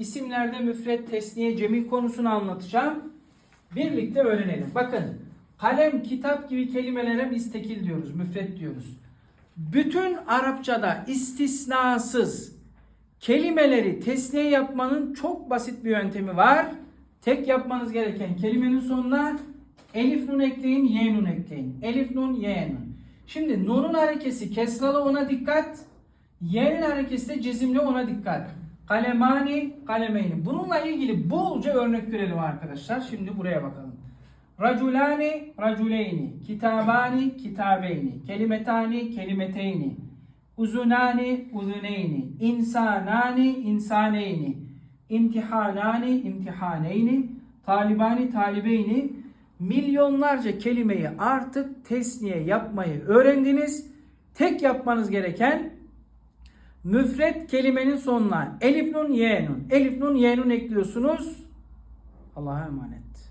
isimlerde müfret, tesniye, cemi konusunu anlatacağım. Birlikte öğrenelim. Bakın kalem, kitap gibi kelimelere biz tekil diyoruz, müfret diyoruz. Bütün Arapçada istisnasız kelimeleri tesniye yapmanın çok basit bir yöntemi var. Tek yapmanız gereken kelimenin sonuna elif nun ekleyin, ye nun ekleyin. Elif nun, ye nun. Şimdi nunun harekesi kesralı ona dikkat. Y'nin harekesi de cezimli ona dikkat. Kalemani, kalemeyni. Bununla ilgili bolca örnek görelim arkadaşlar. Şimdi buraya bakalım. Raculani, raculeyni. Kitabani, kitabeyni. Kelimetani, kelimeteyni. Uzunani, uzuneyni. İnsanani, insaneyni. İmtihanani, imtihaneyni. Talibani, talibeyni. Milyonlarca kelimeyi artık tesniye yapmayı öğrendiniz. Tek yapmanız gereken müfret kelimenin sonuna elif nun ye nun. Elif nun ye nun ekliyorsunuz. Allah'a emanet.